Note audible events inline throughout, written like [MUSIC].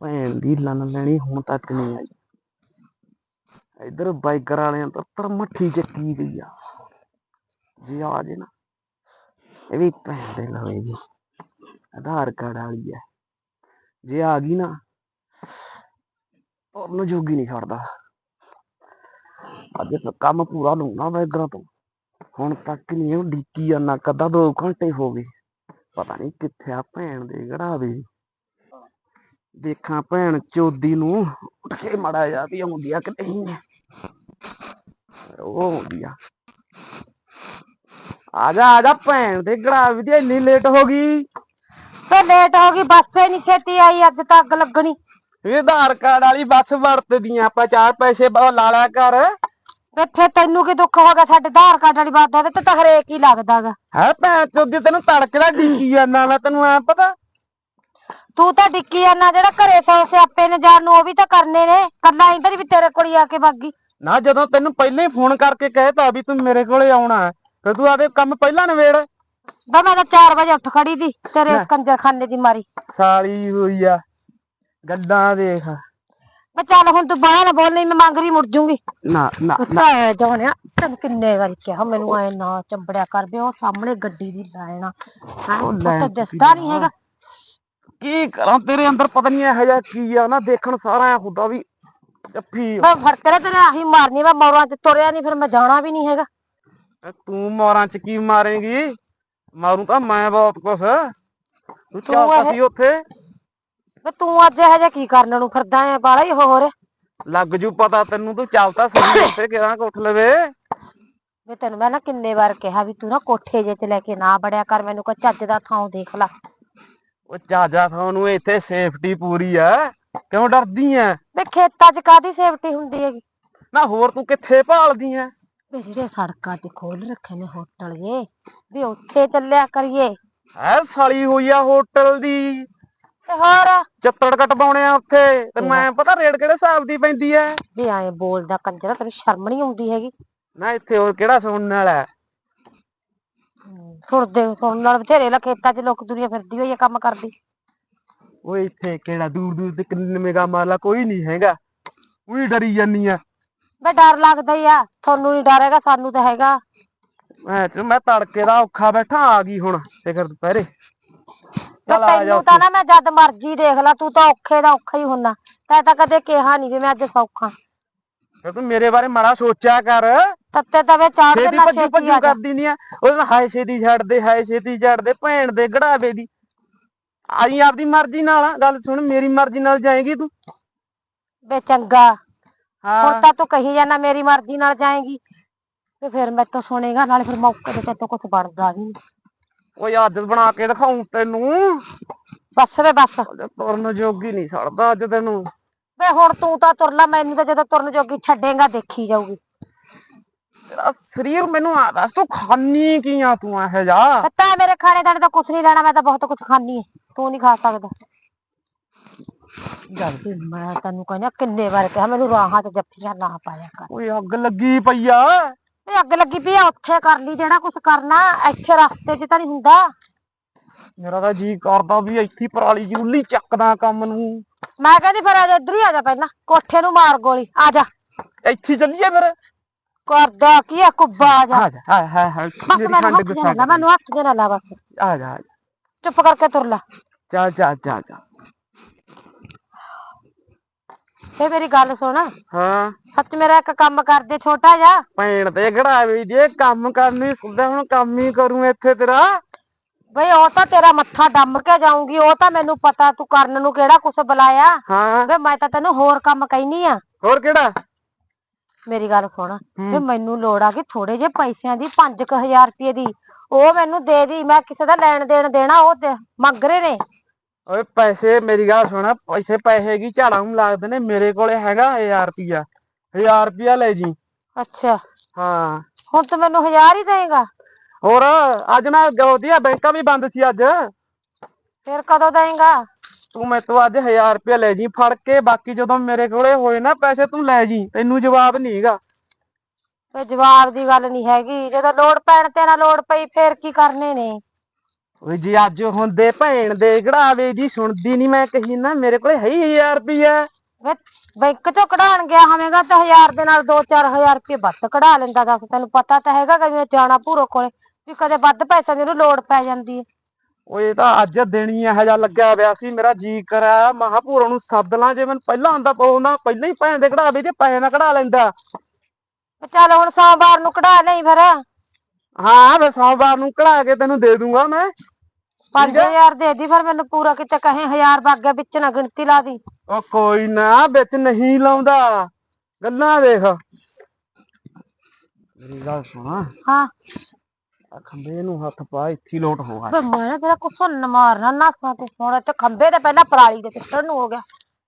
ਭੈਣ ਦੀ ਲੰਨ ਲੈਣੀ, ਹੁਣ ਤੱਕ ਨਹੀਂ ਆਈ। ਇਧਰ ਬਾਈਕਰ ਵਾਲਿਆਂ ਤਾਂ ਤਰ ਮੱਠੀ ਚੱਕੀ ਗਈ ਆ। ਜੀ ਆ ਜੇ ਨਾ, ਇਹ ਵੀ ਭੈਣ ਦੇ ਲਵੇ ਜੀ। ਆਧਾਰ ਕਾਰਡ ਵਾਲੀ ਹੈ ਜੇ ਆ ਗਈ ਨਾ, ਤੁਰਨ ਜੋਗੀ ਨਹੀਂ ਛੱਡਦਾ। ਅੱਜ ਤਾਂ ਕੰਮ ਪੂਰਾ ਲੂਣਾ ਮੈਂ ਇਧਰਾਂ ਤੋਂ। ਹੁਣ ਤੱਕ ਨਹੀਂ ਉਹ ਡੀਕੀ ਜਾਂਦਾ ਕਦਾ ਦੋ ਘੰਟੇ ਹੋ ਗਏ। ਪਤਾ ਨਹੀਂ ਕਿੱਥੇ ਆ ਭੈਣ ਦੇ ਘੜਾਵੇ ਦੇਖਾਂ ਭੈਣ ਚੋਦੀ ਨੂੰ ਉੱਠ ਕੇ ਮੜਾ ਜਾ ਵੀ ਆਉਂਦੀ ਆ ਕਿ ਨਹੀਂ। ਉਹ ਆਉਂਦੀ ਆ। ਆ ਜਾ ਆ ਜਾ ਭੈਣ ਦੇ ਘੜਾਵੇ ਦੀ ਇੰਨੀ ਲੇਟ ਹੋ ਗਈ। ਤੇ ਲੇਟ ਹੋ ਗਈ ਬੱਸ ਹੀ ਨਹੀਂ ਛੇਤੀ ਆਈ ਅੱਜ ਤਾਂ ਅੱਗ ਲੱਗਣੀ। ਇਹ ਆਧਾਰ ਕਾਰਡ ਵਾਲੀ ਬੱਸ ਵਰਤਦੀਆਂ ਆਪਾਂ ਚਾਰ ਪੈਸੇ ਬਹੁਤ ਲਾ ਲਿਆ ਕਰ। ਫਿਰ ਤੈਨੂੰ ਕੀ ਦੁੱਖ ਹੋ ਗਿਆ ਸਾਡੇ ਆਧਾਰ ਕਾਰਡ ਵਾਲੀ ਬਾਤ ਦਾ? ਤੇ ਤਾਂ ਹਰੇਕ ਹੀ ਲੱਗਦਾਗਾ? ਹੈ ਭੈਣ ਚੋਦੀ ਤੈਨੂੰ ਤੜਕੇ ਦਾ ਡੀਕੀ ਜਾਂਦਾ ਮੈਂ ਤੈਨੂੰ ਐ ਪਤਾ? ਤੂੰ ਤਾਂ ਡਿੱਕੀ ਜਾਂਦਾ ਜਿਹੜਾ ਘਰੇ ਸੌ ਸਿਆਪੇ ਨੇ ਜਾਣ ਨੂੰ ਉਹ ਵੀ ਤਾਂ ਕਰਨੇ ਨੇ। ਕੱਲਾ ਇੰਦਰ ਵੀ ਤੇਰੇ ਕੋਲ ਹੀ ਆ ਕੇ ਬਾਗੀ ਨਾ ਜਦੋਂ ਤੈਨੂੰ ਪਹਿਲਾਂ ਹੀ ਫੋਨ ਕਰਕੇ ਕਹਿਤਾ ਵੀ ਤੂੰ ਮੇਰੇ ਕੋਲੇ ਆਉਣਾ ਹੈ ਤੇ ਤੂੰ ਆਦੇ ਕੰਮ ਪਹਿਲਾਂ ਨਵੇੜ ਬਾ ਮੈਂ ਤਾਂ 4 ਵਜੇ ਉੱਠ ਖੜੀ ਦੀ ਤੇਰੇ ਕੰਜਰਖਾਨੇ ਦੀ ਮਾਰੀ। ਸਾਲੀ ਹੋਈ ਆ ਗੱਲਾਂ ਦੇਖ। ਮੈਂ ਚੱਲ ਹੁਣ ਤੂੰ ਬਾਹਰ ਨਾ ਬੋਲ ਨਹੀਂ ਮੈਂ ਮੰਗ ਰਹੀ ਮੁੜ ਜੂੰਗੀ। ਨਾ ਨਾ ਉੱਤਾ ਜਾਣਿਆ ਤੈਨੂੰ ਕਿੰਨੇ ਵਾਰੀ ਕਿਹਾ ਮੈਨੂੰ ਐ ਨਾ ਚੰਬੜਿਆ ਕਰ ਵੀ ਉਹ ਸਾਹਮਣੇ ਗੱਡੀ ਦੀ ਹਾਂ ਲੈਣ ਤਾਂ ਦੀ ਦਿਸਦਾ ਨਹੀਂ ਹੈਗਾ। ਕੀ ਕਰਾਂ ਤੇਰੇ ਅੰਦਰ ਪਤਾ ਨਹੀਂ ਇਹੋ ਜਿਹਾ ਕੀ ਆ ਨਾ ਦੇਖਣ ਸਾਰਾ ਹੁੰਦਾ ਵੀ ਜੱਫੀ ਆ। ਮੈਂ ਫੜ ਕੇ ਤੇਰੇ ਆਹੀ ਮਾਰਨੀ ਮੈਂ ਮੌਰਾਂ ਚ ਤੁਰਿਆ ਨਹੀਂ ਫਿਰ ਮੈਂ ਜਾਣਾ ਵੀ ਨਹੀਂ ਹੈਗਾ। ਤੂੰ ਮੋਰਾਂ ਚ ਕੀ ਮਾਰੇਂਗੀ? ਮਾਰੂ ਤਾਂ ਮੈਂ ਬਹੁਤ ਕੁਛ। ਤੂੰ ਇਹ- ਸੀ ਉੱਥੇ। ਵੇ ਤੂੰ ਅੱਜ ਇਹ ਜਿਹਾ ਕੀ ਕਰਨ ਨੂੰ ਫਿਰਦਾ ਐ ਬਾਲਾ ਹੀ ਹੋਰ। ਲੱਗ ਜੂ ਪਤਾ ਤੈਨੂੰ ਤੂੰ ਚੱਲ ਤਾਂ ਸਹੀ [COUGHS] ਕਿਹੜਾ ਉੱਠ ਲਵੇ। ਵੇ ਤੈਨੂੰ ਮੈਂ ਨਾ ਕਿੰਨੇ ਵਾਰ ਕਿਹਾ ਵੀ ਤੂੰ ਨਾ ਕੋਠੇ ਜੇ ਚ ਲੈ ਕੇ ਨਾ ਬੜਿਆ ਕਰ ਮੈਨੂੰ ਕੋਈ ਚੱਜ ਦਾ ਥਾਂ ਦੇਖ ਲੈ। ਉਹ ਚਾਜਾ ਤੁਹਾਨੂੰ ਇੱਥੇ ਸੇਫਟੀ ਪੂਰੀ ਆ। ਕਿਉਂ ਡਰਦੀ ਐ? ਵੇ ਖੇਤਾਂ ਚ ਕਾਦੀ ਸੇਫਟੀ ਹੁੰਦੀ ਹੈਗੀ? ਨਾ ਹੋਰ ਤੂੰ ਕਿੱਥੇ ਭਾਲਦੀ ਐ? ਵੇ ਜਿਹੜੇ ਸੜਕਾਂ ਤੇ ਖੋਲ ਰੱਖੇ ਨੇ ਹੋਟਲ ਜੇ ਵੀ ਉੱਥੇ ਚੱਲਿਆ ਕਰੀਏ। ਐ ਸਾਲੀ ਹੋਈ ਆ ਹੋਟਲ ਦੀ। ਤੇ ਹੋਰ ਚੱਤੜ ਕਟਵਾਉਣੇ ਆ ਉੱਥੇ। ਤੇ ਮੈਂ ਪਤਾ ਰੇਟ ਕਿਹੜੇ ਹਿਸਾਬ ਦੀ ਪੈਂਦੀ ਐ? ਵੀ ਐਂ ਬੋਲਦਾ ਕੰਜਰਾ ਤੈਨੂੰ ਸ਼ਰਮ ਨਹੀਂ ਆਉਂਦੀ ਹੈਗੀ? ਨਾ ਇੱਥੇ ਹੋਰ ਕਿਹੜਾ ਸੁਣਨ ਵਾਲਾ? ਸੁਣਦੇ ਸੁਣਨ ਨਾਲ ਬਥੇਰੇ ਲਾ ਖੇਤਾਂ 'ਚ ਲੋਕ ਦੁਨੀਆ ਫਿਰਦੀ ਹੋਈ ਆ ਕੰਮ ਕਰਦੀ। ਉਹ ਇੱਥੇ ਕਿਹੜਾ ਦੂਰ ਦੂਰ ਤੇ ਕਿੰਨੇ ਮੇਗਾ ਮਾਰਲਾ ਕੋਈ ਨਹੀਂ ਹੈਗਾ। ਉਹੀ ਡਰੀ ਜਾਨੀ ਆ ਵੇ ਡਰ ਲੱਗਦਾ ਹੀ ਆ ਤੁਹਾਨੂੰ ਨਹੀਂ ਡਰ ਹੈਗਾ ਸਾਨੂੰ ਤਾਂ ਹੈਗਾ। ਮੈਂ ਤੜਕੇ ਦਾ ਔਖਾ ਬੈਠਾ ਆ ਗਈ ਹੁਣ ਫਿਕਰ ਦੁਪਹਿਰੇ। ਤੇ ਚੱਲ ਆ ਜਾ ਤੈਨੂੰ ਤਾਂ ਨਾ ਮੈਂ ਜਦ ਮਰਜ਼ੀ ਦੇਖ ਲਾ ਤੂੰ ਤਾਂ ਔਖੇ ਦਾ ਔਖਾ ਹੀ ਹੁੰਨਾ। ਤੈਂ ਤਾਂ ਕਦੇ ਕਿਹਾ ਨਹੀਂ ਵੀ ਮੈਂ ਅੱਜ ਸੌਖਾ। ਫਿਰ ਤੂੰ ਮੇਰੇ ਬਾਰੇ ਮਾੜਾ ਸੋਚਿਆ ਕਰ। ਤੱਤੇ ਤਵੇ ਚਾੜ ਦੇ ਛੇਤੀ ਨਾ ਭੱਜੂ ਛੇਤੀ ਭੱਜੂ ਜਾ। ਕਰਦੀ ਨਹੀਂ ਆ। ਉਹ ਤਾਂ ਹਾਏ ਛੇਤੀ ਛੱਡਦੇ ਹਾਏ ਛੇਤੀ ਛੱਡਦੇ ਭੈਣ ਦੇ ਗੜਾਵੇ ਦੀ। ਆਈ ਆਪਦੀ ਮਰਜ਼ੀ ਨਾਲ ਆ, ਗੱਲ ਸੁਣ ਮੇਰੀ ਮਰਜ਼ੀ ਨਾਲ ਜਾਏਗੀ ਤੂੰ? ਵੇ ਚੰਗਾ। ਹੁਣ ਹਾਂ ਤਾਂ ਤੂੰ ਕਹੀ ਜਾਣਾ ਮੇਰੀ ਮਰਜ਼ੀ ਨਾਲ ਜਾਏਗੀ। ਤੇ ਫਿਰ ਮੈਂ ਤਾਂ ਸੁਣੇਗਾ ਨਾਲੇ ਫਿਰ ਮੌਕੇ ਤੇ ਤੇਤੋਂ ਕੁਝ ਬਣਦਾ ਵੀ ਨੀ। ਓਏ ਅੱਜ ਬਣਾ ਕੇ ਦਿਖਾਉਂ ਤੈਨੂੰ। ਬਸ ਵੇ ਬਸ ਤੁਰਨ ਜੋਗੀ ਨਹੀਂ ਛੱਡਦਾ ਅੱਜ ਤੈਨੂੰ। ਵੇ ਹੁਣ ਤੂੰ ਤਾਂ ਤੁਰ ਲੈ ਮੈਨੂੰ ਤਾਂ ਜਦੋਂ ਤੁਰਨ ਜੋਗੀ ਛੱਡੇਗਾ ਦੇਖੀ ਜਾਊਗੀ। ਤੇਰਾ ਸਰੀਰ ਮੈਨੂੰ ਆ ਦੱਸ ਤੂੰ ਖਾਨੀ ਕੀ ਆ ਤੂੰ ਇਹ ਜਾ ਪਤਾ ਹੈ ਮੇਰੇ ਖਾਣੇ ਦਾਣੇ ਤਾਂ ਕੁਝ ਨਹੀਂ ਲੈਣਾ ਮੈਂ ਤਾਂ ਬਹੁਤ ਕੁਝ ਖਾਣੀ ਹੈ ਤੂੰ ਨਹੀਂ ਖਾ ਸਕਦਾ। ਜਲਦੀ ਮੈਂ ਤੈਨੂੰ ਕਹਿੰਦਾ ਕਿੰਨੇ ਵਾਰ ਕਿਹਾ ਮੈਨੂੰ ਰਾਹਾਂ 'ਚ ਜੱਫੀਆਂ ਨਾ ਪਾਇਆ ਕਰ। ਓਏ ਅੱਗ ਲੱਗੀ ਪਈ ਆ। ਇਹ ਅੱਗ ਲੱਗੀ ਪਈ ਆ ਉੱਥੇ ਕਰ ਲਈ ਜਿਹੜਾ ਕੁਝ ਕਰਨਾ ਇੱਥੇ ਰਸਤੇ 'ਚ ਤਾਂ ਨਹੀਂ ਹੁੰਦਾ। ਮੇਰਾ ਤਾਂ ਜੀ ਕਰਦਾ ਵੀ ਇੱਥੇ ਹੀ ਪਰਾਲੀ ਜਰੂਲੀ ਚੱਕਦਾ ਕੰਮ ਨੂੰ। ਮੈਂ ਕਹਿੰਦੀ ਫਿਰ ਆ ਜਾ ਇੱਧਰ ਹੀ ਆ ਜਾ ਪਹਿਲਾਂ ਕੋਠੇ ਨੂੰ ਮਾਰ ਗੋਲੀ ਆ ਜਾ। ਇੱਥੇ ਹੀ ਚੱਲੀਏ ਫਿਰ। ਕਰਦਾ ਕੀ ਆ ਕੁੱਬਾ ਆ ਜਾ। ਆ ਜਾ ਹਾਂ ਹਾਂ ਹਾਂ ਬਸ ਮੇਰੀ ਮੈਨੂੰ ਖੰਡ ਹੱਥ ਗੁੱਸਾ ਦੇ ਨਾ ਮੈਨੂੰ ਹੱਥ ਦੇ ਨਾ ਲਾ ਬਸ। ਆ ਜਾ ਆ ਜਾ। ਚੁੱਪ ਕਰਕੇ ਤੁਰ ਲੈ। ਜਾ ਜਾ ਜਾ ਜਾ ਤੇ ਮੇਰੀ ਗੱਲ ਸੁਣ। ਹਾਂ। ਸੱਚ ਮੇਰਾ ਇੱਕ ਕੰਮ ਕਰਦੇ ਛੋਟਾ ਜਿਹਾ। ਭੈਣ ਤੇ ਘੜਾਵੇ ਜੇ ਕੰਮ ਕਰਨੀ ਸੁਣਦਾ ਹੁਣ ਕੰਮ ਹੀ ਕਰੂੰ ਇੱਥੇ ਤੇਰਾ। ਬਈ ਉਹ ਤਾਂ ਤੇਰਾ ਮੱਥਾ ਡੰਮ ਕੇ ਜਾਊਂਗੀ ਉਹ ਤਾਂ ਮੈਨੂੰ ਪਤਾ ਤੂੰ ਕਰਨ ਨੂੰ ਕਿਹੜਾ ਕੁਛ ਬੁਲਾਇਆ। ਹਾਂ। ਵੇ ਮੈਂ ਤਾਂ ਤੈਨੂੰ ਹੋਰ ਕੰਮ ਕਹਿਨੀ ਆ। ਹੋਰ ਕਿਹੜਾ? ਮੇਰੀ ਗੱਲ ਸੁਣ। ਵੇ ਮੈਨੂੰ ਲੋੜ ਆ ਕਿ ਥੋੜੇ ਜਿਹੇ ਪੈਸਿਆਂ ਦੀ 5000 ਰੁਪਏ ਦੀ। ਉਹ ਮੈਨੂੰ ਦੇ ਦੀ ਮੈਂ ਕਿਸੇ ਦਾ ਲੈਣ ਦੇਣ ਦੇਣਾ ਉਹ ਦੇ- ਮੰਗ ਰਹੇ ਨੇ। ਓਏ ਪੈਸੇ ਮੇਰੀ ਗੱਲ ਸੁਣ ਪੈਸੇ ਪੈਸੇ ਕੀ ਝਾੜਾਂ ਨੂੰ ਲੱਗਦੇ ਨੇ? ਮੇਰੇ ਕੋਲੇ ਹੈਗਾ 1000 ਰੁਪਿਆ 1000 ਰੁਪਿਆ ਲੈ ਜੀ। ਅੱਛਾ। ਹਾਂ। ਹੁਣ ਤੂੰ ਮੈਨੂੰ 1000 ਹੀ ਦੇਏਗਾ ਹੋਰ ਅੱਜ ਮੈਂ ਗੋਦੀਆਂ ਬੈਂਕਾਂ ਵੀ ਬੰਦ ਸੀ ਅੱਜ। ਫਿਰ ਕਦੋਂ ਦੇਏਗਾ ਤੂੰ ਤੋਂ ਅੱਜ 1000 ਰੁਪਇਆ ਲੈ ਜੀ ਫੜ ਕੇ ਬਾਕੀ ਜਦੋਂ ਮੇਰੇ ਕੋਲੇ ਹੋਏ ਨਾ ਪੈਸੇ ਤੂੰ ਲੈ ਜੀ ਤੈਨੂੰ ਜਵਾਬ ਨਹੀਂਗਾ ਤੇ ਜਵਾਬ ਦੀ ਗੱਲ ਨਹੀਂ ਹੈਗੀ। ਜਦੋਂ ਲੋੜ ਪੈਣ ਤੇ ਨਾ ਲੋੜ ਪਈ ਫੇਰ ਕੀ ਕਰਨੇ ਨੇ? ਓਏ ਜੀ ਅੱਜ ਹੁੰਦੇ ਭੈਣ ਦੇ ਗੜਾਵੇ ਜੀ ਸੁਣਦੀ ਨਹੀਂ ਮੈਂ ਕਹੀ ਨਾ ਮੇਰੇ ਕੋਲੇ ਹੈ ਹੀ 1000 ਰੁਪਿਆ ਵੇ ਬੈਂਕ ਚੋਂ ਕਢਾਣ ਗਿਆ ਹੋਵੇਗਾ ਤਾਂ ਹਜ਼ਾਰ ਦੇ ਨਾਲ 2-4000 ਰੁਪਏ ਵੱਧ ਕਢਾ ਲੈਂਦਾ ਦੱਸ ਤੈਨੂੰ ਪਤਾ ਤਾਂ ਹੈਗਾ ਕਿ ਜਾਣਾ ਭੂਰੋ ਕੋਲੇ ਵੀ ਕਦੇ ਵੱਧ ਪੈਸੇ ਦੀ ਉਹਨੂੰ ਲੋੜ ਪੈ ਜਾਂਦੀ ਹੈ ਓਏ ਤਾਂ ਅੱਜ ਹੀ ਇਹੋ ਜਿਹਾ ਲੱਗਿਆ ਹੋਇਆ ਸੀ ਮੇਰਾ ਜੀ ਕਰਾ ਮਹਾਪੁਰ ਨੂੰ ਸੱਦ ਲਾਂ ਜੇ ਮੈਨੂੰ ਪਹਿਲਾਂ ਆਉਂਦਾ ਪਾਉਂਦਾ ਪਹਿਲਾਂ ਹੀ ਭੈਣ ਦੇ ਕਢਾਵੇ ਤੇ ਪੈਸੇ ਨਾ ਕਢਾ ਲੈਂਦਾ। ਚੱਲ ਹੁਣ ਸੋਮਵਾਰ ਨੂੰ ਕਢਾ ਲਈ ਫਿਰ। ਹਾਂ ਫਿਰ ਸੋਮਵਾਰ ਨੂੰ ਕਢਾ ਕੇ ਤੈਨੂੰ ਦੇ ਦੂੰਗਾ ਮੈਂ। 5000 ਦੇ ਦੀ ਫਿਰ ਮੈਨੂੰ ਪੂਰਾ ਕਿਤੇ ਕਹੇ ਹਜ਼ਾਰ ਵਗ ਗਿਆ ਵਿੱਚ ਨਾ ਗਿਣਤੀ ਲਾ ਦੀ। ਉਹ ਕੋਈ ਨਾ ਵਿੱਚ ਨਹੀਂ ਲਾਉਂਦਾ। ਗੱਲਾਂ ਦੇਖ। ਮੇਰੀ ਗੱਲ ਸੁਣ। ਹਾਂ। ਆ ਖੰਬੇ ਨੂੰ ਹੱਥ ਪਾ ਇੱਥੇ ਹੀ ਲੋਟ ਹੋ ਆ ਵੇ ਮੈਂ ਨਾ ਤੇਰਾ ਕੁਸਨ ਮਾਰਨਾ ਨਾਸਾਂ ਤੇ ਹੁਣ ਤੇ ਖੰਬੇ ਤੇ ਪਹਿਲਾਂ ਪਰਾਲੀ ਦੇ ਟਿੱਟਣ ਨੂੰ ਹੋ ਗਿਆ।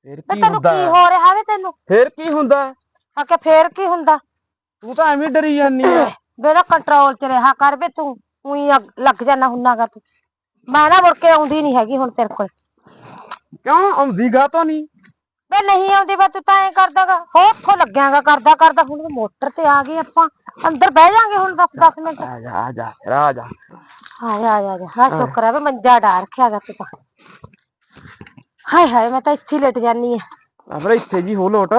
ਫਿਰ ਤੇ ਕੀ ਤੈਨੂੰ ਹੁੰਦਾ? ਕੀ ਹੋ ਰਿਹਾ ਵੇ ਤੈਨੂੰ? ਫਿਰ ਕੀ ਹੁੰਦਾ? ਆ ਕੇ ਫੇਰ ਕੀ ਹੁੰਦਾ? ਤੂੰ ਤਾਂ ਐਵੇਂ ਡਰੀ ਜਾਂਦੀ ਆ। ਮੇਰਾ ਕੰਟਰੋਲ ਚ ਰਿਹਾ ਕਰ ਵੇ ਤੂੰ। ਉਹੀ ਲੱਗ ਜਾਣਾ ਹੁੰਨਾਗਾ ਤੂੰ। ਮੈਂ ਨਾ ਮੁੜ ਕੇ ਆਉਂਦੀ ਨਹੀਂ ਹੈਗੀ ਹੁਣ ਤੇਰੇ ਕੋਲ। ਕਿਉਂ? ਆਉਂਦੀ ਗਾ ਤਾਂ ਨਹੀਂ ਵੇ ਨਹੀਂ ਆਉਂਦੀ ਬਸ ਤੂੰ ਤਾਂ ਐ ਕਰਦਾਗਾ। ਹੋ ਉੱਥੋਂ ਲੱਗਿਆਗਾ ਕਰਦਾ ਕਰਦਾ। ਹੁਣ ਮੋਟਰ ਤੇ ਆ ਗਈ ਆਪਾਂ। ਅੰਦਰ ਬਹਿ ਜਾਾਂਗੇ ਹੁਣ 10 10 ਮਿੰਟ। ਆ ਜਾ ਆ ਜਾ ਆ ਜਾ। ਹਾਏ ਆ ਜਾ ਹਾਂ ਸ਼ੁਕਰ ਹੈ ਵੇ ਮੰਜਾ ਡਾ ਰੱਖਿਆ ਗਾ ਤੂੰ ਤਾਂ। ਹਾਏ ਹਾਏ ਮੈਂ ਤਾਂ ਇੱਥੇ ਲਟ ਜਾਨੀ ਆ। ਆ ਫਿਰ ਇੱਥੇ ਜੀ ਹੋ ਲੋਟ।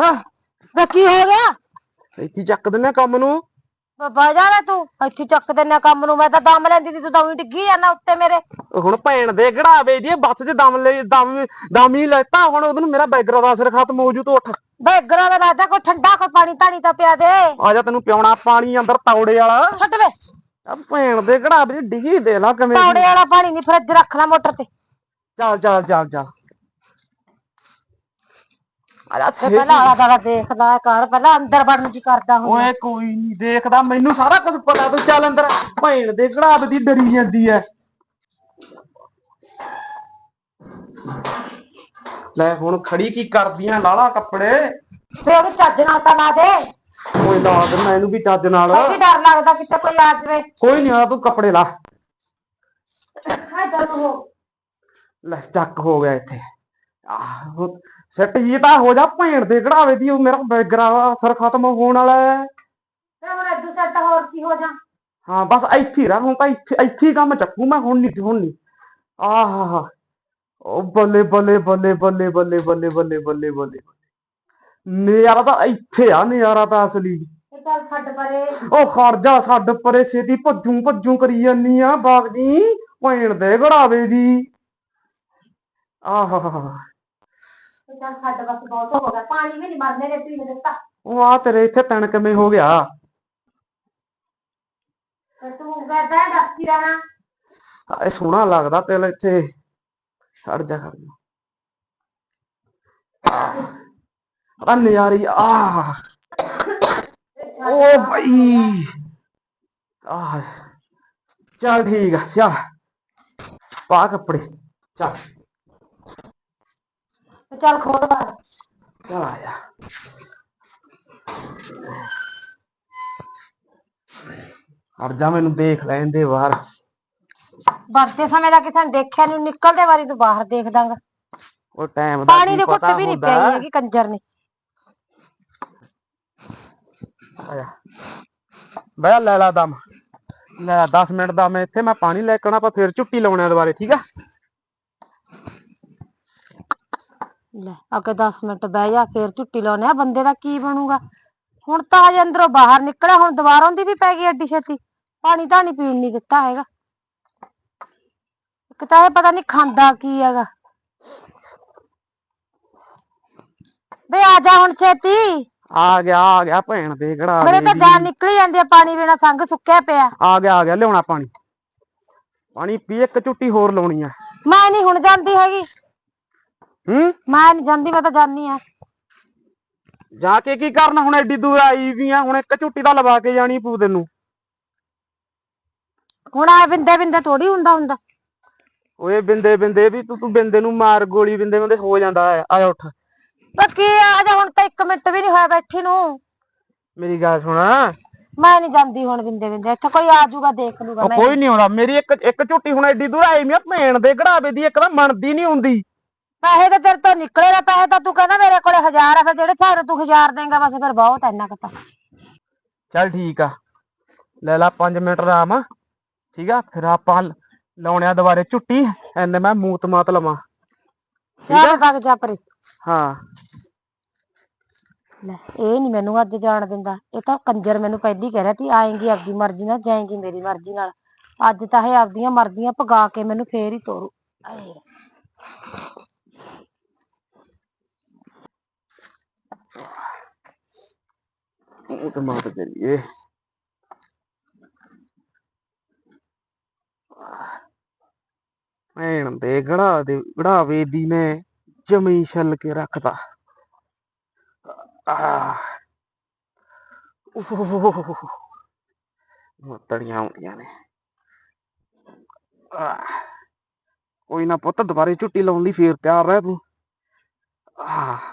ਵੇ ਕੀ ਹੋ ਗਿਆ? ਇੱਥੇ ਚੱਕ ਦਿੰਨੇ ਕੰਮ ਨੂੰ। ਬਾਬਾ ਜਾਣਾ ਤੂੰ ਇੱਥੇ ਚੱਕ ਦਿੰਨਾ ਕੰਮ ਨੂੰ ਮੈਂ ਤਾਂ ਦਮ ਲੈਂਦੀ ਸੀ ਤੂੰ ਤਾਂ ਉਹੀ ਡਿੱਗੀ ਜਾਣਾ ਉੱਤੇ ਮੇਰੇ। ਹੁਣ ਭੈਣ ਦੇ ਗੜਾਵੇ ਦੀ ਬੱਸ 'ਚ ਦਮ ਲੈ ਦਮ ਦਮ ਹੀ ਲੈਤਾ ਹੁਣ ਉਹਨੂੰ ਮੇਰਾ ਬੈਗਰਾ ਦਾ ਅਸਰ ਖਤਮ ਹੋ ਜੂ ਤੂੰ ਉੱਠ। ਬੈਗਰਾਂ ਦਾ ਲੱਗਦਾ ਕੋਈ ਠੰਡਾ ਕੋਈ ਪਾਣੀ ਧਾਣੀ ਤਾਂ ਪਿਆ ਦੇ। ਆ ਜਾ ਤੈਨੂੰ ਪਿਉਣਾ ਪਾਣੀ ਅੰਦਰ ਤੌੜੇ ਵਾਲਾ। ਛੱਡ ਵੇ। ਆ ਭੈਣ ਦੇ ਗੜਾਵੇ ਦੀ ਡਿੱਗੀ ਦੇ ਲਾ ਕਿਵੇਂ ਤੌੜੇ ਵਾਲਾ ਪਾਣੀ ਨਹੀਂ ਫਰਿੱਜ ਰੱਖ ਲੈ ਮੋਟਰ ਤੇ। ਚੱਲ ਚੱਲ ਚੱਲ ਚੱਲ। ਤੇ ਛੇਤੀ। ਪਹਿਲਾਂ ਆਲਾ ਦਾਲਾ ਦੇਖਦਾ ਹੈ ਕਰ ਪਹਿਲਾਂ ਅੰਦਰ ਵੜਨ ਕੀ ਕਰਦਾ ਹੁਣ ਓਏ ਕੋਈ ਨਹੀਂ ਦੇਖਦਾ ਮੈਨੂੰ ਸਾਰਾ ਕੁਝ ਪਤਾ ਤੂੰ ਚੱਲ ਅੰਦਰ। ਭੈਣ ਦੇ ਗੜਾਵੇ ਦੀ ਡਰੀ ਜਾਂਦੀ ਐ। ਲੈ ਹੁਣ ਖੜੀ ਕੀ ਕਰਦੀਆਂ ਲਾਲਾ ਕੱਪੜੇ? ਫੇਰ ਉਹਨੂੰ ਚੱਜ ਨਾਲ ਤਾਂ ਲਾ ਦੇ। ਓਏ ਲਾ ਦਿੰਦਾ ਇਹਨੂੰ ਵੀ ਚੱਜ ਨਾਲ। ਕੀ ਡਰ ਲੱਗਦਾ ਕਿਤੇ ਕੋਈ ਆ ਜਾਵੇ? ਕੋਈ ਨਹੀਂ ਆ ਤੂੰ ਕੱਪੜੇ ਲਾ। ਹਾਏ ਦਰ ਹੋ। ਲੈ ਚੱਕ ਹੋ ਗਿਆ ਇੱਥੇ। ਆਹ ਸੱਟ ਜੀ ਤਾਂ ਹੋ ਜਾ ਭੈਣ ਦੇ ਘੜਾਵੇ ਦੀ ਉਹ ਮੇਰਾ ਬੈਗਰਾ ਅਸਰ ਖਤਮ ਹੋਣ ਵਾਲਾ ਹੈ। ਤੇ ਹੁਣ ਇਦੋਂ ਸੈੱਟ ਹੋਰ ਕੀ ਹੋ ਜਾ। ਹਾਂ ਬਸ ਇੱਥੇ ਹੀ ਰਹਿ ਹੁਣ ਤਾਂ ਇੱਥੇ ਇੱਥੇ ਹੀ ਕੰਮ ਚੱਕੂ ਮੈਂ ਹੁਣ ਨਹੀਂ ਹੁਣ ਨਹੀਂ ਆਹ ਉਹ ਬੱਲੇ ਬੱਲੇ ਬੱਲੇ ਬੱਲੇ ਬੱਲੇ ਬੱਲੇ ਬੱਲੇ ਬੱਲੇ ਬੱਲੇ ਨਜ਼ਾਰਾ ਤਾਂ ਇੱਥੇ ਆ ਨਜ਼ਾਰਾ ਤਾਂ ਅਸਲੀ। ਤੇ ਚੱਲ ਛੱਡ ਪਰੇ। ਉਹ ਖਰਜਾ ਛੱਡ ਪਰੇ ਛੇਤੀ ਭੱਜੂ ਭੱਜੂ ਕਰੀ ਜਾਨੀ ਆ ਬਾਗ ਜੀ ਭੈਣ ਦੇ ਘੜਾਵੇ ਦੀ। ਆਹ ਤੇ ਚੱਲ ਛੱਡ ਬਸ ਬਹੁਤ ਹੋ ਗਿਆ। ਪਾਣੀ ਵੀ ਨਹੀਂ ਮਰਨੇ ਨੇ ਪੀਣ ਦਿੱਤਾ ਉਹ ਆ ਤੇਰੇ ਇੱਥੇ ਤਣ ਕਿਵੇਂ ਹੋ ਗਿਆ। ਤੇ ਤੂੰ ਬੈਠਾ ਦੱਸੀ ਰਹਿਣਾ। ਇਹ ਸੋਹਣਾ ਲੱਗਦਾ ਤੇਲ ਇੱਥੇ। ਛੱਡ ਜਾ ਖੜ ਜਾ। ਆ ਨਜ਼ਾਰੀ ਆ ਓ ਭਾਈ ਆ ਚੱਲ ਠੀਕ ਆ ਚੱਲ। ਪਾ ਕੱਪੜੇ ਚੱਲ। ਚੱਲ ਖੋਲ ਬਾਹਰ। ਚੱਲ ਆ ਜਾ। ਹਟ ਜਾ ਮੈਨੂੰ ਦੇਖ ਲੈਣ ਦੇ ਬਾਹਰ। ਵਰਤੇ ਸਮੇਂ ਦਾ ਕਿਸੇ ਨੇ ਦੇਖਿਆ ਨਹੀਂ ਨਿਕਲਦੇ ਵਾਰੀ ਤੂੰ ਬਾਹਰ ਦੇਖ ਦਾਂਗਾ। ਉਹ ਟਾਈਮ ਦਾ ਪਾਣੀ ਕੀ ਦੀ ਘੁੱਟ ਪਤਾ ਵੀ ਨਹੀਂ ਹੁੰਦਾ। ਪਈ ਹੈਗੀ ਕੰਜਰ ਨੇ। ਆ ਜਾ। ਲੈ ਲਾ ਦਮ। ਲੈ 10 ਮਿੰਟ ਦਾ ਮੈਂ ਇੱਥੇ ਮੈਂ ਪਾਣੀ ਲੈ ਕੇ ਆਉਣਾ ਆਪਾਂ ਫਿਰ ਝੁੱਟੀ ਲਾਉਣੇ ਆ ਦੁਬਾਰੇ ਠੀਕ ਆ? ਲੈ ਅੱਗੇ 10 ਮਿੰਟ ਬਹਿ ਜਾ ਫੇਰ ਝੁੱਟੀ ਲਾਉਣੇ ਆ ਬੰਦੇ ਦਾ ਕੀ ਬਣੂਗਾ? ਹੁਣ ਤਾਂ ਹਜੇ ਅੰਦਰੋਂ ਬਾਹਰ ਨਿਕਲਿਆ ਹੁਣ ਦੁਬਾਰਾ ਦੀ ਵੀ ਪੈ ਗਈ ਐਡੀ ਛੇਤੀ। ਪਾਣੀ ਤਾਂ ਨਹੀਂ ਪੀਣ ਨਹੀਂ ਦਿੱਤਾ ਹੈਗਾ। ਇੱਕ ਤਾਂ ਇਹ ਪਤਾ ਨਹੀਂ ਖਾਂਦਾ ਕੀ ਹੈਗਾ। ਬੇ ਆ ਜਾ ਹੁਣ ਛੇਤੀ। ਆ ਗਿਆ ਆ ਗਿਆ ਭੈਣ ਦੇ ਘੜਾ ਮੇਰੇ ਤਾਂ ਜਾਨ ਨਿਕਲੀ ਜਾਂਦੀ ਆ ਪਾਣੀ ਬਿਨਾ ਸੰਗ ਸੁੱਕਿਆ ਪਿਆ। ਆ ਗਿਆ ਆ ਗਿਆ ਲਿਆਉਣਾ ਪਾਣੀ। ਪਾਣੀ ਪੀ ਇੱਕ ਝੁੱਟੀ ਹੋਰ ਲਾਉਣੀ ਆ। ਮੈਂ ਨਹੀਂ ਹੁਣ ਜਾਂਦੀ ਹੈਗੀ। ਹੂੰ? ਮੈਂ ਨਹੀਂ ਜਾਂਦੀ ਮੈਂ ਤਾਂ ਜਾਨੀ ਆ। ਜਾ ਕੇ ਕੀ ਕਰਨਾ? ਹੁਣ ਐਡੀ ਦੂਰ ਆਈ ਵੀ ਆ ਹੁਣ ਇੱਕ ਝੁੱਟੀ ਤਾਂ ਲਵਾ ਕੇ ਜਾਣੀ ਪੂ ਤੈਨੂੰ। ਹੁਣ ਆ ਬਿੰਦੇ ਬਿੰਦੇ ਥੋੜੀ ਹੁੰਦਾ ਹੁੰਦਾ। ਓਏ ਬਿੰਦੇ ਬਿੰਦੇ ਵੀ ਤੂੰ ਤੂੰ ਬਿੰਦੇ ਨੂੰ ਮਾਰ ਗੋਲੀ ਬਿੰਦੇ ਬਿੰਦੇ ਹੋ ਜਾਂਦਾ ਆ ਆ ਜਾ ਉੱਠ। ਪਰ ਕੀ ਆ ਜਾ ਹੁਣ ਤਾਂ 1 ਮਿੰਟ ਵੀ ਨਹੀਂ ਹੋਇਆ ਬੈਠੀ ਨੂੰ। ਮੇਰੀ ਗੱਲ ਸੁਣ। ਮੈਂ ਨਹੀਂ ਜਾਂਦੀ ਹੁਣ ਬਿੰਦੇ ਬਿੰਦੇ ਇੱਥੇ ਕੋਈ ਆ ਜਾਊਗਾ ਦੇਖ ਲੂਗਾ ਉਹ ਮੈਂ। ਕੋਈ ਨਹੀਂ ਆਉਂਦਾ। ਮੇਰੀ ਇੱਕ ਇੱਕ ਝੁੱਟੀ ਹੁਣ ਐਡੀ ਦੂਰ ਆਈ ਆ ਭੈਣ ਦੇ ਘੜਾਵੇ ਦੀ ਇੱਕ ਤਾਂ ਮੰਨਦੀ ਨਹੀਂ ਹੁੰਦੀ। ਪੈਸੇ ਤਾਂ ਤੇਰੇ ਤੋਂ ਨਿਕਲੇ ਨਾ ਪੈਸੇ ਤਾਂ ਤੂੰ ਕਹਿੰਦਾ ਮੇਰੇ ਕੋਲੇ 1000 ਆ ਫਿਰ ਜਿਹੜੇ ਸਾਰੇ ਤੂੰ 1000 ਦੇਂਗਾ ਬਸ ਫਿਰ ਬਹੁਤ ਐ ਇੰਨਾ ਕੁ ਤਾਂ। ਚੱਲ ਠੀਕ ਆ। ਲੈ ਲਾ 5 ਮਿੰਟ ਆਰਾਮ ਠੀਕ ਆ? ਫਿਰ ਆਪਾਂ ਲਾਉਣਿਆ ਦੁਬਾਰੇ ਝੁੱਟੀ ਐਨੇ ਮੈਂ ਮੂਤ ਮਾਤ ਲਵਾਂ। ਚੱਲ ਵਗ ਜਾ ਪਰੇ। ਹਾਂ। ਲੈ ਇਹ ਨਹੀਂ ਮੈਨੂੰ ਅੱਜ ਜਾਣ ਦਿੰਦਾ। ਇਹ ਤਾਂ ਕੰਜਰ ਮੈਨੂੰ ਪਹਿਲੀ ਕਹਿ ਰਿਹਾ ਸੀ ਆਏਂਗੀ ਆਪਦੀ ਮਰਜ਼ੀ ਨਾਲ ਜਾਏਂਗੀ ਮੇਰੀ ਮਰਜ਼ੀ ਨਾਲ। ਅੱਜ ਤਾਂ ਇਹ ਆਪਦੀਆਂ ਮਰਜ਼ੀਆਂ ਪਗਾ ਕੇ ਮੈਨੂੰ ਫੇਰ ਹੀ ਤੋਰੂ। ਆਏ। ਮੂਤ ਮਾਤ ਕਰੀਏ ਭੈਣ ਦੇ ਗੜਾ ਦੇ ਗੜਾਵੇ ਦੀ ਨੇ ਜਮੀ ਛੱਲ ਕੇ ਰੱਖਦਾ ਆਹ ਆਉਂਦੀਆਂ ਨੇ ਕੋਈ ਨਾ ਪੁੱਤ ਦੁਬਾਰੇ ਝੁੱਟੀ ਲਾਉਣ ਲਈ ਫੇਰ ਤਿਆਰ ਰਹਿ ਤੂੰ ਆਹ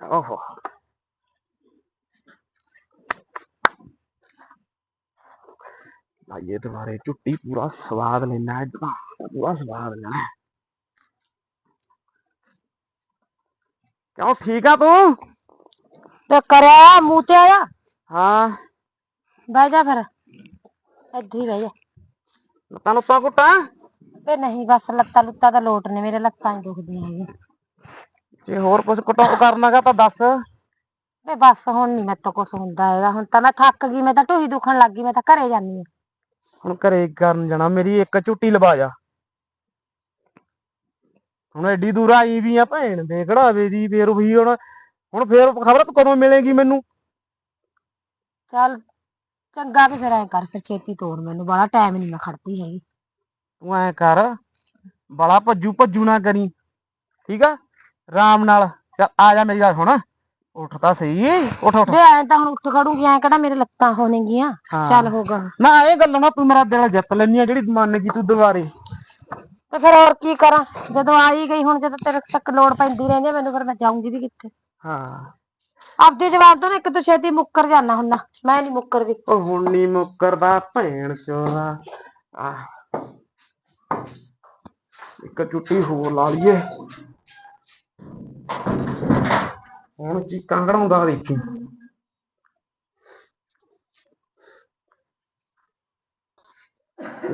ਓਹੋ ਲਾਈਏ ਦੁਬਾਰੇ ਝੁੱਟੀ ਪੂਰਾ ਸਵਾਦ ਲੈਣਾ ਅੱਜ ਤਾਂ ਪੂਰਾ ਸਵਾਦ ਲੈਣਾ ਕਿਉਂ ਠੀਕ ਆ ਤੂੰ ਤੇ ਕਰਿਆ ਮੂੰਹ ਤੇ ਆਇਆ ਹਾਂ ਬਹਿ ਜਾ ਫਿਰ ਇੱਥੇ ਹੀ ਬਹਿ ਜਾ ਲੱਤਾਂ ਲੁੱਤਾਂ ਘੁੱਟਾਂ ਵੇ ਨਹੀਂ ਬਸ ਲੱਤਾਂ ਲੁੱਤਾਂ ਤਾਂ ਲੋਟ ਨੇ ਮੇਰੇ ਲੱਤਾਂ ਹੀ ਦੁਖਦੀਆਂ ਹੈਗੀਆਂ ਜੇ ਹੋਰ ਕੁਝ ਘਟਾਓ ਕਰਨਾਗਾ ਤਾਂ ਦੱਸ। ਵੇ ਬਸ ਹੁਣ ਨਹੀਂ ਮੇਰੇ ਤੋਂ ਕੁਛ ਹੁੰਦਾ ਹੈਗਾ। ਹੁਣ ਤਾਂ ਮੈਂ ਥੱਕ ਗਈ ਮੈਂ ਤਾਂ ਢੂਹੀ ਦੁਖਣ ਲੱਗ ਗਈ ਮੈਂ ਤਾਂ ਘਰੇ ਜਾਨੀ ਆ ਹੁਣ ਘਰੇ ਕਰਨ ਜਾਣਾ ਮੇਰੀ ਇੱਕ ਝੁੱਟੀ ਲਵਾ ਜਾ। ਹੁਣ ਐਡੀ ਦੂਰ ਆਈ ਵੀ ਆ ਭੈਣ ਦੇ ਕਢਾਵੇ ਦੀ ਫੇਰ ਉਹੀ ਹੁਣ ਹੁਣ ਫੇਰ ਖਬਰ ਕਦੋਂ ਮਿਲੇਗੀ ਮੈਨੂੰ? ਚੱਲ ਚੰਗਾ ਵੀ ਫਿਰ ਐ ਕਰ ਫਿਰ ਛੇਤੀ ਤੋਰ ਮੈਨੂੰ ਬੜਾ ਟਾਈਮ ਨਹੀਂ ਮੈਂ ਖੜਦੀ ਹੈਗੀ। ਤੂੰ ਐ ਕਰ ਬੜਾ ਭੱਜੂ ਭੱਜੂ ਨਾ ਕਰੀ ਠੀਕ ਆ? ਆਰਾਮ ਨਾਲ। ਚੱਲ ਆ ਜਾ ਮੇਰੀ ਗੱਲ ਸੁਣ। ਉੱਠ ਤਾਂ ਸਹੀ ਉੱਠ ਉੱਠ। ਵੇ ਐ ਤਾਂ ਹੁਣ ਉੱਠ ਖੜੂਗੀ ਐ ਕਿਹੜਾ ਮੇਰੇ ਲੱਤਾਂ ਹੋਣਗੀਆਂ। ਹਾਂ। ਚੱਲ ਹੋਗਾ ਨਾ ਇਹ ਗੱਲੋਂ ਨਾ ਤੂੰ ਮੇਰਾ ਦਿਲ ਜਿੱਤ ਲੈਨੀ ਆ ਜਿਹੜੀ ਮੰਨ ਗਈ ਤੂੰ ਦੁਬਾਰੇ ਤੇ ਫਿਰ ਹੋਰ ਕੀ ਕਰਾਂ? ਜਦੋਂ ਆਈ ਗਈ ਹੁਣ ਜਦੋਂ ਤੇਰੇ ਤੱਕ ਲੋੜ ਪੈਂਦੀ ਰਹਿੰਦੀ ਆ, ਮੈਨੂੰ ਫਿਰ ਮੈਂ ਜਾਊਂਗੀ ਵੀ ਕਿੱਥੇ। ਹਾਂ। ਆਪਦੀ ਜਵਾਬ ਤੋਂ ਨਾ ਇੱਕ ਤੋਂ ਛੇਤੀ ਮੁੱਕਰ ਜਾਣਾ ਹੁੰਦਾ। ਮੈਂ ਨਹੀਂ ਮੁੱਕਰਦੀ। ਉਹ ਹੁਣ ਨੀ ਮੁੱਕਰਦਾ ਭੈਣ ਚੋਦਾ। ਆ ਇੱਕ ਚੁੱਟੀ ਹੋਰ ਲਾ ਲਈਏ। ਹੁਣ ਜੀ ਕੰਗੜਾਉਂਦਾ ਦੇਖੀ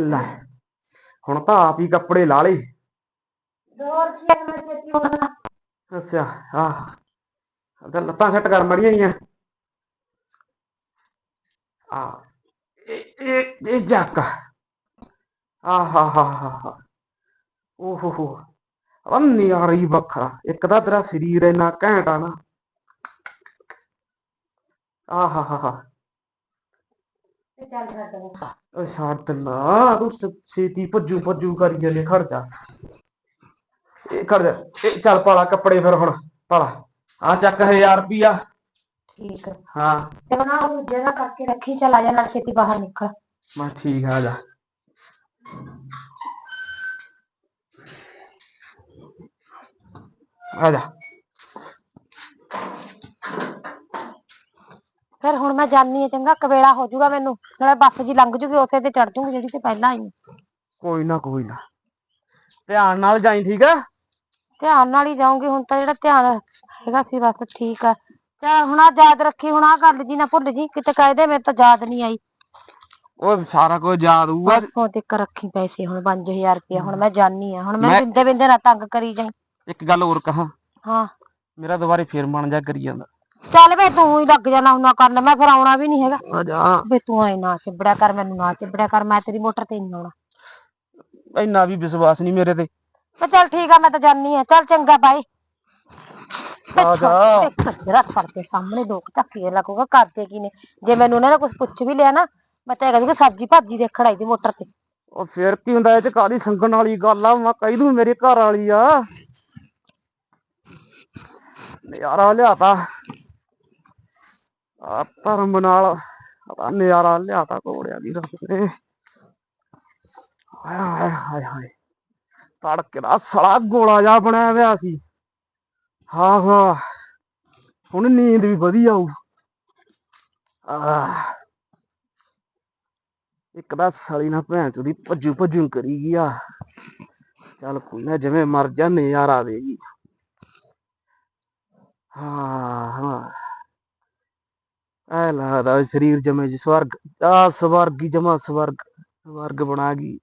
ਲੈ ਹੁਣ ਤਾਂ ਆਪ ਹੀ ਕੱਪੜੇ ਲਾ ਲਏ। ਹੋਰ ਕੀ ਮੈਂ ਛੇਤੀ ਹੋਣਾ ਅੱਛਾ ਆਹ ਤਾਂ ਲੱਤਾਂ ਸੈੱਟ ਕਰ ਮੜੀਆਂ ਗਈਆਂ ਆ ਇਹ ਇਹ ਇਹ ਜੱਕ ਆ। ਹਾ ਹਾ ਹਾ ਹਾ ਓਹ ਹੋ ਹੋ। ਅੰਨੀ ਆ ਰਹੀ ਵੱਖਰਾ ਇੱਕ ਤਾਂ ਤੇਰਾ ਸਰੀਰ ਇੰਨਾ ਘੈਂਟ ਆ ਨਾ। ਆ ਹਾ ਹਾ ਹਾ। ਤੇ ਚੱਲ ਛੱਡ ਦੇ। ਉਹ ਛੱਡ ਨਾ ਤੂੰ ਸ- ਛੇਤੀ ਭੱਜੂ ਭੱਜੂ ਕਰੀ ਜਾਂਦੇ ਖੜ ਜਾ। ਇਹ ਖੜ ਜਾ ਇਹ ਚੱਲ ਪਾਲਾ ਕੱਪੜੇ ਫਿਰ ਹੁਣ ਪਾਲਾ। ਆ ਚੱਕ 1000 ਰੁਪਿਆ ਠੀਕ ਹੈ ਹਾਂ। ਤੇ ਬਣਾ ਉਹ ਦੂਜੇ ਦਾ ਕਰਕੇ ਰੱਖੀ ਚੱਲ ਆ ਜਾ ਨਾਲ ਛੇਤੀ ਬਾਹਰ ਨਿਕਲ। ਮੈਂ ਠੀਕ ਆ ਜਾ। ਆ ਜਾ। ਫਿਰ ਹੁਣ ਮੈਂ ਜਾਨੀ ਆ ਚੰਗਾ ਕਵੇਲਾ ਹੋ ਜਾਊਗਾ ਮੈਨੂੰ। ਨਾਲੇ ਬੱਸ ਜੀ ਲੰਘ ਜੂਗੀ ਉਸੇ ਤੇ ਚੜ ਜੂਗੀ ਜਿਹੜੀ ਤੇ ਪਹਿਲਾਂ ਆਈ। ਕੋਈ ਨਾ ਕੋਈ ਨਾ। ਧਿਆਨ ਨਾਲ ਜਾਈ ਠੀਕ ਆ? ਧਿਆਨ ਨਾਲ ਹੀ ਜਾਊਂਗੀ ਹੁਣ ਤਾਂ ਜਿਹੜਾ ਧਿਆਨ ਹੈਗਾ ਸੀ ਬਸ ਠੀਕ ਆ। ਚਾ ਹੁਣ ਆ ਯਾਦ ਰੱਖੀ ਹੁਣ ਆ ਗੱਲ ਜੀ ਨਾ ਭੁੱਲ ਜੀ ਕਿਤੇ ਕਾਇਦੇ ਮੇਰੇ ਤਾਂ ਯਾਦ ਨਹੀਂ ਆਈ। ਉਹ ਸਾਰਾ ਕੁਝ ਯਾਦ ਹੋਊਗਾ। ਪਰਸੋਂ ਤੱਕ ਰੱਖੀ ਪੈਸੇ ਹੁਣ 5000 ਰੁਪਏ ਹੁਣ ਮੈਂ ਜਾਨੀ ਆ ਹੁਣ ਮੈਂ ਮੈਂ- ਬਿੰਦੇ ਬਿੰਦੇ ਨਾ ਤੰਗ ਕਰੀ ਜਾਈ। ਇੱਕ ਗੱਲ ਹੋਰ ਕਹਾ। ਹਾਂ। ਮੇਰਾ ਦੁਬਾਰੇ ਫੇਰ ਮਨ ਜਾ ਕਰੀ ਜਾਂਦਾ। ਚੱਲ ਵੇ ਤੂੰ ਹੀ ਲੱਗ ਜਾਣਾ ਹੁਣਾ ਕਰਨ। ਮੈਂ ਫਿਰ ਆਉਣਾ ਵੀ ਨਹੀਂ ਹੈਗਾ। ਆ ਜਾ। ਵੇ ਤੂੰ ਆਈ ਨਾ ਚਿਬੜਿਆ ਕਰ ਮੈਨੂੰ ਨਾ ਚਿਬੜਿਆ ਕਰ। ਮੈਂ ਤੇਰੀ ਮੋਟਰ ਤੇ ਨਹੀਂ ਆਉਣਾ। ਇੰਨਾ ਵੀ ਵਿਸ਼ਵਾਸ ਨਹੀਂ ਮੇਰੇ ਤੇ। ਤੇ ਚੱਲ ਠੀਕ ਆ ਮੈਂ ਤਾਂ ਜਾਨੀ ਆ। ਚੱਲ ਚੰਗਾ ਬਾਈ ਆ ਜਾ। ਜਰਾ ਫੜ ਸਾਹਮਣੇ ਲੋਕ ਧੱਕੇ ਲੱਗੂਗਾ ਕਰਦੇ ਕੀ ਨੇ? ਜੇ ਮੈਨੂੰ ਉਹਨਾਂ ਨੇ ਕੁਝ ਪੁੱਛ ਵੀ ਲਿਆ ਨਾ ਮੈਂ ਤਾਂ ਕਹਿੰਦੀ ਕਿ ਸਬਜ਼ੀ ਭਾਜੀ ਦੇਖਣ ਆਈ ਦੀ ਮੋਟਰ ਤੇ। ਉਹ ਫੇਰ ਕੀ ਹੁੰਦਾ ਇਹ ਚ ਕਾਦੀ ਸੰਗਣ ਵਾਲੀ ਗੱਲ ਆ? ਮੈਂ ਕਹਿ ਦੂੰ ਮੇਰੇ ਘਰ ਵਾਲੀ ਆ। ਨਜ਼ਾਰਾ ਲਿਆਤਾ। ਆ ਧਰਮ ਨਾਲ ਆ ਨਜ਼ਾਰਾ ਲਿਆਤਾ ਕੋੜਿਆ ਦੀ ਰੱਬ ਨੇ ਹਾਏ ਹਾਏ ਹਾਏ ਹਾਏ। ਤੜਕੇ ਦਾ ਸੜਾ ਗੋਲਾ ਜਾ ਬਣਿਆ ਹੋਇਆ ਸੀ। ਹਾਂ ਹਾਂ। ਹੁਣ ਨੀਂਦ ਵੀ ਵਧੀਆ ਆਊ ਆਹ। ਇੱਕ ਤਾਂ ਸਾਲੀ ਨਾ ਭੈਣ ਚੋਦੀ ਭੱਜੂ ਭੱਜੂ ਕਰੀ ਗਿਆ ਚੱਲ ਕੋਈ ਨਾ, ਜਿਵੇਂ ਮਰ ਜਾ ਨਜ਼ਾਰਾ ਦੇਗੀ ਹਾਂ ਐ ਲੱਗਦਾ ਸਰੀਰ ਜਮੇ ਜਿ ਸਵਰਗ ਆ ਸਵਰਗ ਹੀ ਜਮਾ ਸਵਰਗ ਸਵਰਗ ਬਣਾ ਗਈ।